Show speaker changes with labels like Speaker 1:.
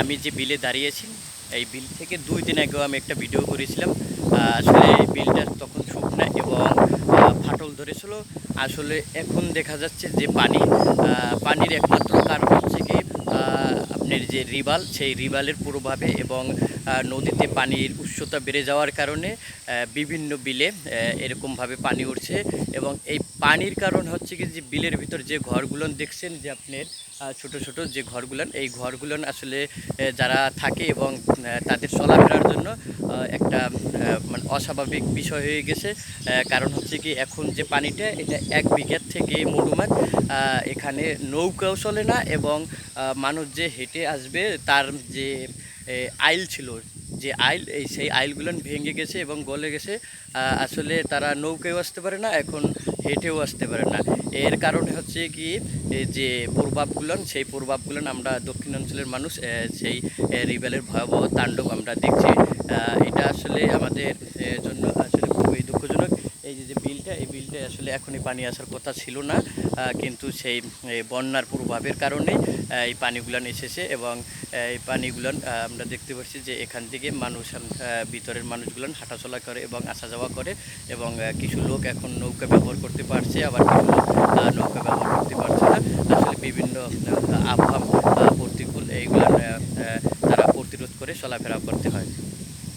Speaker 1: আমি যে বিলে দাঁড়িয়েছি, এই বিল থেকে দুই দিন আগেও আমি একটা ভিডিও করেছিলাম আসলে বিলটা তখন শুকনা এবং ফাটল ধরেছিল। আসলে এখন দেখা যাচ্ছে যে পানি পানির একমাত্র কারণ হচ্ছে কি আপনার যে রিবাল সেই রিবালের প্রভাবে এবং নদীতে পানির উচ্চতা বেড়ে যাওয়ার কারণে বিভিন্ন বিলে এরকমভাবে পানি উঠছে এবং এই পানির কারণ হচ্ছে কি যে বিলের ভিতর যে ঘরগুলো দেখছেন যে আপনার ছোট ছোট যে ঘরগুলোন এই ঘরগুলোন আসলে যারা থাকে এবং তাদের চলাফেরার জন্য একটা মানে অস্বাভাবিক বিষয় হয়ে গেছে। কারণ হচ্ছে কি এখন যে পানিটা, এটা এক বিঘার থেকে মধুমাত এখানে নৌকাও চলে না এবং মানুষ যে হেঁটে আসবে তার যে আইল ছিল, যে আইল, এই সেই আইলগুলো ভেঙে গেছে এবং গলে গেছে। আসলে তারা নৌকায়ও আসতে পারে না, এখন হেঁটেও আসতে পারে না। এর কারণে হচ্ছে কি যে প্রভাবগুলো সেই প্রভাবগুলো আমরা দক্ষিণাঞ্চলের মানুষ সেই রিবেলের ভয়াবহ তাণ্ডব আমরা দেখছি। এটা আসলে আমাদের বিলটা, এই বিলটা আসলে এখনই পানি আসার কথা ছিল না কিন্তু সেই বন্যার প্রভাবের কারণে এই পানিগুলান এসেছে এবং এই পানিগুলান আমরা দেখতে পাচ্ছি যে এখান থেকে মানুষ ভিতরের মানুষগুলান হাঁটাচলা করে এবং আসা যাওয়া করে এবং কিছু লোক এখন নৌকা ব্যবহার করতে পারছে, আবার কিছু নৌকা ব্যবহার করতে পারছে না। আসলে বিভিন্ন আবহাওয়া প্রতিকূল এইগুলান তারা প্রতিরোধ করে চলাফেরা করতে হয়।